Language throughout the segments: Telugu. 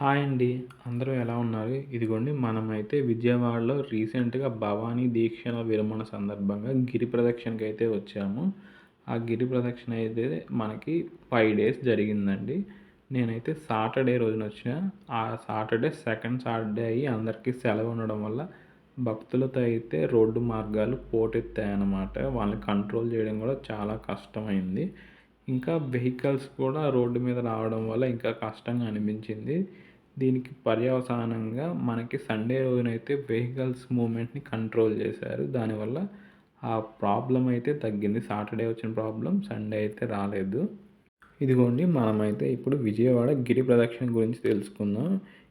హాయ్ అండి. అందరూ ఎలా ఉన్నారు? ఇదిగోండి మనమైతే విజయవాడలో రీసెంట్గా భవానీ దీక్షణ విరమణ సందర్భంగా గిరి ప్రదక్షిణకి అయితే వచ్చాము. ఆ గిరి ప్రదక్షిణ అయితే మనకి ఫైవ్ డేస్ జరిగిందండి. నేనైతే సాటర్డే రోజున వచ్చిన. ఆ సాటర్డే సెకండ్ సాటర్డే అయ్యి అందరికీ సెలవు ఉండడం వల్ల భక్తులతో అయితే రోడ్డు మార్గాలు పోటెత్తాయన్నమాట. వాళ్ళని కంట్రోల్ చేయడం కూడా చాలా కష్టమైంది. ఇంకా వెహికల్స్ కూడా రోడ్డు మీద రావడం వల్ల ఇంకా కష్టంగా అనిపించింది. దీనికి పర్యవసానంగా మనకి సండే రోజునైతే వెహికల్స్ మూమెంట్ని కంట్రోల్ చేశారు. దానివల్ల ఆ ప్రాబ్లం అయితే తగ్గింది. సాటర్డే వచ్చిన ప్రాబ్లం సండే అయితే రాలేదు. ఇదిగోండి మనమైతే ఇప్పుడు విజయవాడ గిరి ప్రదక్షిణ గురించి తెలుసుకుందాం.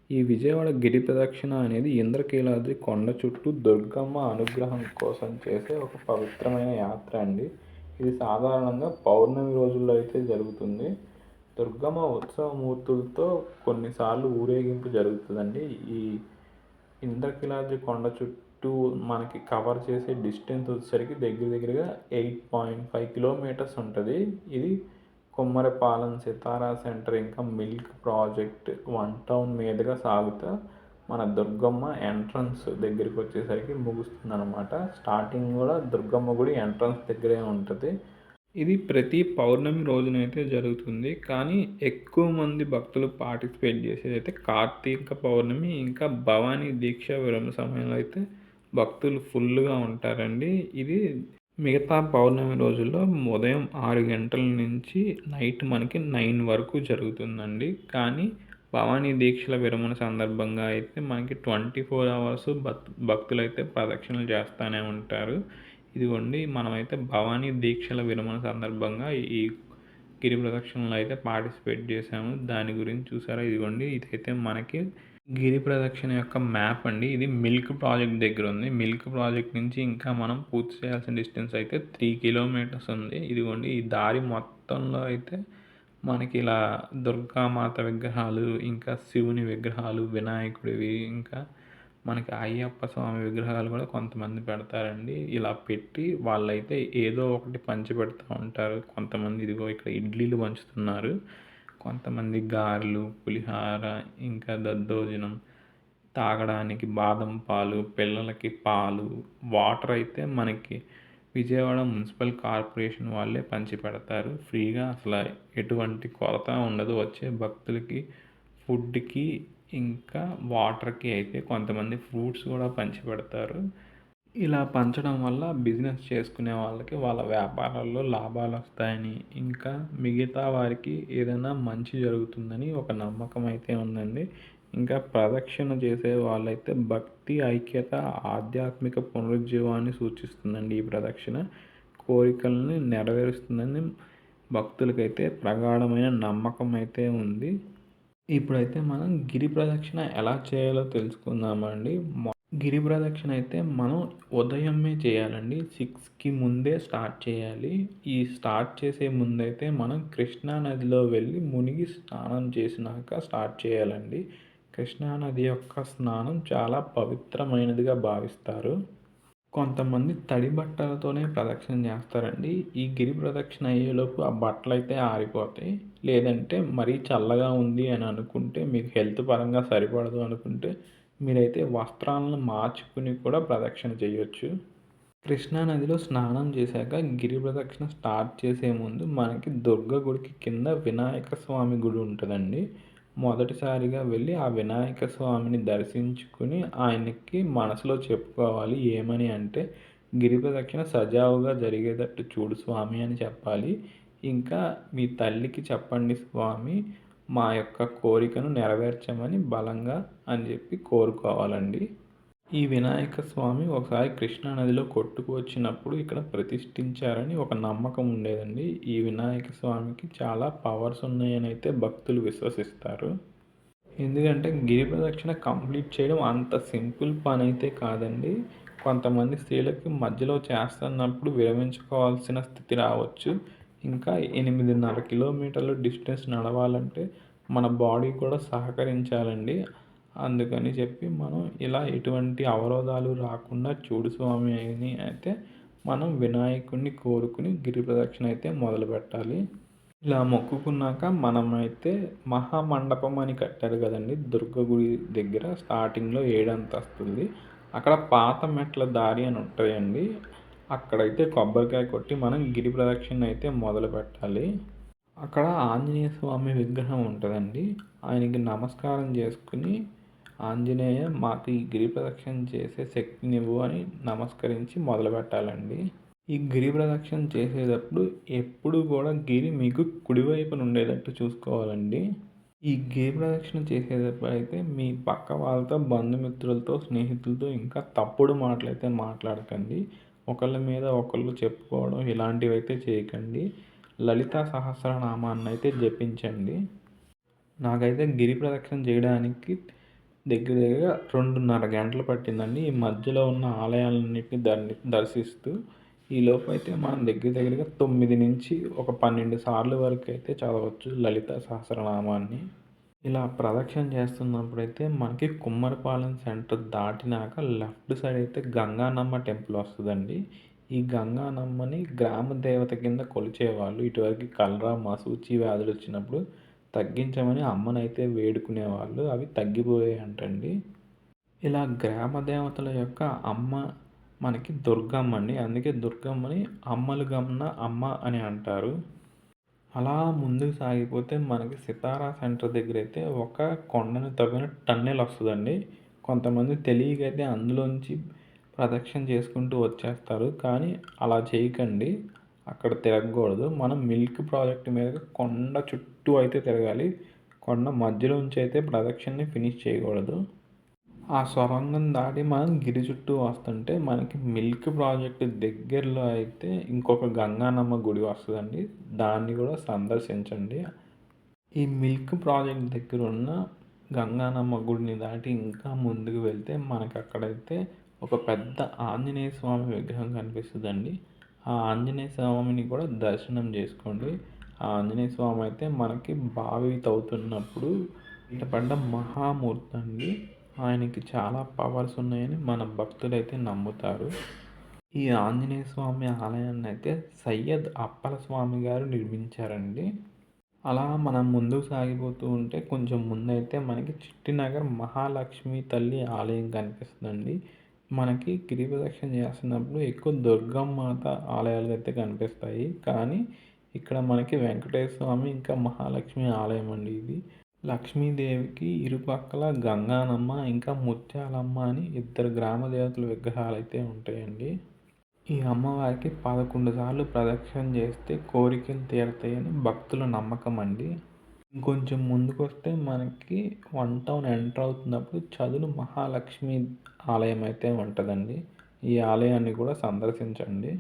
ఈ విజయవాడ గిరి ప్రదక్షిణ అనేది ఇంద్రకీలాద్రి కొండ చుట్టూ దుర్గమ్మ అనుగ్రహం కోసం చేసే ఒక పవిత్రమైన యాత్ర అండి. ఇది సాధారణంగా పౌర్ణమి రోజుల్లో అయితే జరుగుతుంది. దుర్గమ్మ ఉత్సవమూర్తులతో కొన్నిసార్లు ఊరేగింపు జరుగుతుందండి. ఈ ఇంద్రకిలాద్రి కొండ చుట్టూ మనకి కవర్ చేసే డిస్టెన్స్ వచ్చేసరికి దగ్గర దగ్గరగా ఎయిట్ పాయింట్ ఫైవ్ కిలోమీటర్స్ ఉంటుంది. ఇది కుమ్మరపాలెం సితారా సెంటర్ ఇంకా మిల్క్ ప్రాజెక్ట్ వన్ టౌన్ మీదుగా సాగుతా మన దుర్గమ్మ ఎంట్రన్స్ దగ్గరికి వచ్చేసరికి ముగుస్తుంది అనమాట స్టార్టింగ్ కూడా దుర్గమ్మ గుడి ఎంట్రన్స్ దగ్గరే ఉంటుంది. ఇది ప్రతి పౌర్ణమి రోజునైతే జరుగుతుంది. కానీ ఎక్కువ మంది భక్తులు పార్టిసిపేట్ చేసేది అయితే కార్తీక పౌర్ణమి ఇంకా భవానీ దీక్ష విరమ సమయంలో అయితే భక్తులు ఫుల్గా ఉంటారండి. ఇది మిగతా పౌర్ణమి రోజుల్లో ఉదయం ఆరు గంటల నుంచి నైట్ మనకి నైన్ వరకు జరుగుతుందండి. కానీ భవానీ దీక్షల విరమణ సందర్భంగా అయితే మనకి ట్వంటీ ఫోర్ అవర్స్ భక్తులు అయితే ప్రదక్షిణలు చేస్తూనే ఉంటారు. ఇదిగోండి మనమైతే భవానీ దీక్షల విరమణ సందర్భంగా ఈ గిరి ప్రదక్షిణలో అయితే పార్టిసిపేట్ చేశాము. దాని గురించి చూసారా? ఇదిగోండి ఇదైతే మనకి గిరి ప్రదక్షిణ యొక్క మ్యాప్ అండి. ఇది మిల్క్ ప్రాజెక్ట్ దగ్గర ఉంది. మిల్క్ ప్రాజెక్ట్ నుంచి ఇంకా మనం పూర్తి చేయాల్సిన డిస్టెన్స్ అయితే త్రీ కిలోమీటర్స్ ఉంది. ఇదిగోండి ఈ దారి మొత్తంలో అయితే మనకి ఇలా దుర్గామాత విగ్రహాలు ఇంకా శివుని విగ్రహాలు వినాయకుడివి ఇంకా మనకి అయ్యప్ప స్వామి విగ్రహాలు కూడా కొంతమంది పెడతారండి. ఇలా పెట్టి వాళ్ళైతే ఏదో ఒకటి పంచి పెడతా ఉంటారు. కొంతమంది ఇదిగో ఇక్కడ ఇడ్లీలు పంచుతున్నారు. కొంతమంది గారెలు పులిహార ఇంకా దద్దోజనం తాగడానికి బాదం పాలు పిల్లలకి పాలు వాటర్ అయితే మనకి విజయవాడ మున్సిపల్ కార్పొరేషన్ వాళ్ళే పంచి పెడతారు. ఫ్రీగా అసలు ఎటువంటి కొరత ఉండదు. వచ్చే భక్తులకి ఫుడ్కి ఇంకా వాటర్కి అయితే కొంతమంది ఫ్రూట్స్ కూడా పంచిపెడతారు. ఇలా పంచడం వల్ల బిజినెస్ చేసుకునే వాళ్ళకి వాళ్ళ వ్యాపారాల్లో లాభాలు వస్తాయని ఇంకా మిగతా వారికి ఏదైనా మంచి జరుగుతుందని ఒక నమ్మకం అయితే ఉందండి. ఇంకా ప్రదక్షిణ చేసే వాళ్ళైతే భక్తి ఐక్యత ఆధ్యాత్మిక పునరుజ్జీవాన్ని సూచిస్తుందండి ఈ ప్రదక్షిణ. కోరికలని నెరవేరుస్తుందని భక్తులకైతే ప్రగాఢమైన నమ్మకం అయితే ఉంది. ఇప్పుడైతే మనం గిరి ప్రదక్షిణ ఎలా చేయాలో తెలుసుకుందామండి. గిరి ప్రదక్షిణ అయితే మనం ఉదయమే చేయాలండి. సిక్స్కి ముందే స్టార్ట్ చేయాలి. ఈ స్టార్ట్ చేసే ముందైతే మనం కృష్ణా నదిలో వెళ్ళి మునిగి స్నానం చేసినాక స్టార్ట్ చేయాలండి. కృష్ణా నది యొక్క స్నానం చాలా పవిత్రమైనదిగా భావిస్తారు. కొంతమంది తడి బట్టలతోనే ప్రదక్షిణ చేస్తారండి. ఈ గిరి ప్రదక్షిణ అయ్యేలోపు ఆ బట్టలు అయితే ఆరిపోతాయి. లేదంటే మరీ చల్లగా ఉంది అని అనుకుంటే మీకు హెల్త్ పరంగా సరిపడదు అనుకుంటే మీరైతే వస్త్రాలను మార్చుకుని కూడా ప్రదక్షిణ చేయొచ్చు. కృష్ణా నదిలో స్నానం చేశాక గిరి ప్రదక్షిణ స్టార్ట్ చేసే ముందు మనకి దుర్గ గుడికి కింద వినాయక స్వామి గుడి ఉంటుందండి. మొదటిసారిగా వెళ్ళి ఆ వినాయక స్వామిని దర్శించుకుని ఆయనకి మనసులో చెప్పుకోవాలి. ఏమని అంటే గిరి ప్రదక్షిణ సజావుగా జరిగేటట్టు చూడు స్వామి అని చెప్పాలి. ఇంకా మీ తల్లికి చెప్పండి స్వామి మా యొక్క కోరికను నెరవేర్చమని బలంగా అని చెప్పి కోరుకోవాలండి. ఈ వినాయక స్వామి ఒకసారి కృష్ణానదిలో కొట్టుకు వచ్చినప్పుడు ఇక్కడ ప్రతిష్ఠించారని ఒక నమ్మకం ఉండేదండి. ఈ వినాయక స్వామికి చాలా పవర్స్ ఉన్నాయని అయితే భక్తులు విశ్వసిస్తారు. ఎందుకంటే గిరి ప్రదక్షిణ కంప్లీట్ చేయడం అంత సింపుల్ పని అయితే కాదండి. కొంతమంది స్త్రీలకి మధ్యలో చేస్తున్నప్పుడు విరమించుకోవాల్సిన స్థితి రావచ్చు. ఇంకా ఎనిమిదిన్నర కిలోమీటర్ల డిస్టెన్స్ నడవాలంటే మన బాడీ కూడా సహకరించాలండి. అందుకని చెప్పి మనం ఇలా ఎటువంటి అవరోధాలు రాకుండా చూడు స్వామి అని అయితే మనం వినాయకుడిని కోరుకుని గిరి ప్రదక్షిణ అయితే మొదలు పెట్టాలి. ఇలా మొక్కుకున్నాక మనమైతే మహామండపం అని కట్టారు కదండి. దుర్గ గుడి దగ్గర స్టార్టింగ్లో ఏడంత వస్తుంది అక్కడ పాత మెట్ల దారి అని ఉంటాయండి. అక్కడైతే కొబ్బరికాయ కొట్టి మనం గిరి ప్రదక్షిణ అయితే మొదలు పెట్టాలి. అక్కడ ఆంజనేయ స్వామి విగ్రహం ఉంటుందండి. ఆయనకి నమస్కారం చేసుకుని ఆంజనేయ మాకు ఈ గిరి ప్రదక్షిణ చేసే శక్తినివ్వు అని నమస్కరించి మొదలు పెట్టాలండి. ఈ గిరి ప్రదక్షిణ చేసేటప్పుడు ఎప్పుడు కూడా గిరి మీకు కుడివైపున ఉండేటట్టు చూసుకోవాలండి. ఈ గిరి ప్రదక్షిణ చేసేటప్పుడు అయితే మీ పక్క వాళ్ళతో బంధుమిత్రులతో స్నేహితులతో ఇంకా తప్పుడు మాటలు అయితే మాట్లాడకండి. ఒకళ్ళ మీద ఒకళ్ళు చెప్పుకోవడం ఇలాంటివి అయితే చేయకండి. లలిత సహస్రనామాన్ని అయితే జపించండి. నాకైతే గిరి ప్రదక్షిణ చేయడానికి దగ్గర దగ్గర రెండున్నర గంటలు పట్టిందండి. ఈ మధ్యలో ఉన్న ఆలయాలన్నింటినీ దర్శిస్తూ ఈ లోపైతే అయితే మనం దగ్గర దగ్గరగా తొమ్మిది నుంచి ఒక పన్నెండు సార్లు వరకు అయితే చదవచ్చు లలిత సహస్రనామాన్ని. ఇలా ప్రదక్షిణ చేస్తున్నప్పుడు అయితే మనకి కుమ్మరిపాలెం సెంటర్ దాటినాక లెఫ్ట్ సైడ్ అయితే గంగానమ్మ టెంపుల్ వస్తుందండి. ఈ గంగానమ్మని గ్రామ దేవత కింద కొలిచేవాళ్ళు. ఇటువరకు కలరా మసూచి వ్యాధులు వచ్చినప్పుడు తగ్గించమని అమ్మనైతే వేడుకునేవాళ్ళు. అవి తగ్గిపోయాయి అంటండి ఇలా గ్రామ దేవతల యొక్క అమ్మ మనకి దుర్గమ్మ అండి అందుకే దుర్గమ్మని అమ్మలు గమ్న అమ్మ అని అంటారు. అలా ముందుకు సాగిపోతే మనకి సితారా సెంటర్ దగ్గర అయితే ఒక కొండను తవ్విన టన్నెల్ వస్తుందండి. కొంతమంది తెలియకైతే అందులోంచి ప్రదక్షిణ చేసుకుంటూ వచ్చేస్తారు. కానీ అలా చేయకండి. అక్కడ తిరగకూడదు. మనం మిల్క్ ప్రాజెక్ట్ మీద కొండ చుట్టూ అయితే తిరగాలి. కొండ మధ్యలోంచి అయితే ప్రదక్షిణని ఫినిష్ చేయకూడదు. ఆ సొరంగం దాటి మనం గిరి చుట్టూ వస్తుంటే మనకి మిల్క్ ప్రాజెక్ట్ దగ్గరలో అయితే ఇంకొక గంగానమ్మ గుడి వస్తుందండి. దాన్ని కూడా సందర్శించండి. ఈ మిల్క్ ప్రాజెక్ట్ దగ్గర ఉన్న గంగానమ్మ గుడిని దాటి ఇంకా ముందుకు వెళ్తే మనకి అక్కడైతే ఒక పెద్ద ఆంజనేయ స్వామి విగ్రహం కనిపిస్తుందండి. ఆ ఆంజనేయ స్వామిని కూడా దర్శనం చేసుకోండి. ఆ ఆంజనేయ స్వామి అయితే మనకి బావి తవ్వుతున్నప్పుడు పడ్డ మహామూర్తి అండి. ఆయనకి చాలా పవర్స్ ఉన్నాయని మన భక్తులైతే నమ్ముతారు. ఈ ఆంజనేయ స్వామి ఆలయాన్ని అయితే సయ్యద్ అప్పల స్వామి గారు నిర్మించారండి. అలా మనం ముందుకు సాగిపోతూ ఉంటే కొంచెం ముందైతే మనకి చిట్టినగర్ మహాలక్ష్మి తల్లి ఆలయం కనిపిస్తుందండి. మనకి గిరి ప్రదక్షిణ చేస్తున్నప్పుడు ఎక్కువ దుర్గమ్మాత ఆలయాలు అయితే కనిపిస్తాయి. కానీ ఇక్కడ మనకి వెంకటేశ్వర స్వామి ఇంకా మహాలక్ష్మి ఆలయం అండి ఇది. లక్ష్మీదేవికి ఇరుపక్కల గంగానమ్మ ఇంకా ముత్యాలమ్మ అని ఇద్దరు గ్రామ దేవతల విగ్రహాలు అయితే ఉంటాయండి. ఈ అమ్మవారికి పదకొండు సార్లు ప్రదక్షిణ చేస్తే కోరికలు తీరతాయని భక్తుల నమ్మకం అండి. ఇంకొంచెం ముందుకు వస్తే మనకి వన్ టౌన్ ఎంటర్ అవుతున్నప్పుడు చదును మహాలక్ష్మి ఆలయం అయితే ఉంటుందండి. ఈ ఆలయాన్ని కూడా సందర్శించండి.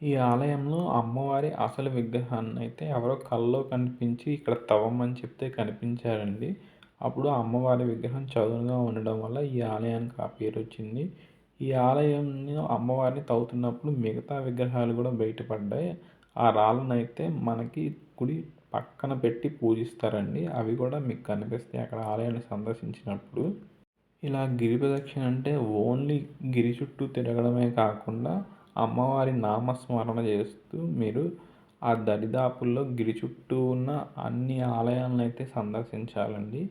ఈ ఆలయంలో అమ్మవారి అసలు విగ్రహాన్ని అయితే ఎవరో కల్లో కనిపించి ఇక్కడ తవ్వమని చెప్తే కనిపించారండి. అప్పుడు అమ్మవారి విగ్రహం చదునుగా ఉండడం వల్ల ఈ ఆలయానికి ఆ పేరు వచ్చింది. ఈ ఆలయంలో అమ్మవారిని తవ్వుతున్నప్పుడు మిగతా విగ్రహాలు కూడా బయటపడ్డాయి. ఆ రాళ్ళను అయితే మనకి గుడి పక్కన పెట్టి పూజిస్తారండి. అవి కూడా మీకు కనిపిస్తాయి అక్కడ ఆలయాన్ని సందర్శించినప్పుడు. ఇలా గిరి ప్రదక్షిణ అంటే ఓన్లీ గిరి చుట్టూ తిరగడమే కాకుండా అమ్మవారి నామస్మరణ చేస్తూ మీరు ఆ దరిదాపుల్లో గిరి చుట్టూ ఉన్న అన్ని ఆలయాలను అయితే సందర్శించాలండి.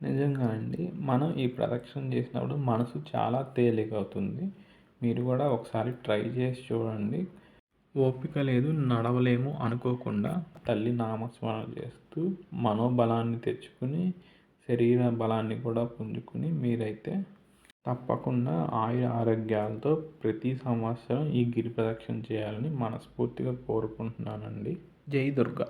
నిజంగా అండి మనం ఈ ప్రదక్షిణ చేసినప్పుడు మనసు చాలా తేలిక అవుతుంది మీరు కూడా ఒకసారి ట్రై చేసి చూడండి. ఓపిక లేదు నడవలేము అనుకోకుండా తల్లి నామస్మరణ చేస్తూ మనోబలాన్ని తెచ్చుకుని శరీర బలాన్ని కూడా పుంజుకుని మీరైతే తప్పకుండా ఆయుర ఆరోగ్యాలతో ప్రతి సంవత్సరం ఈ గిరి ప్రదక్షిణ చేయాలని మనస్ఫూర్తిగా కోరుకుంటున్నానండి. జై దుర్గా.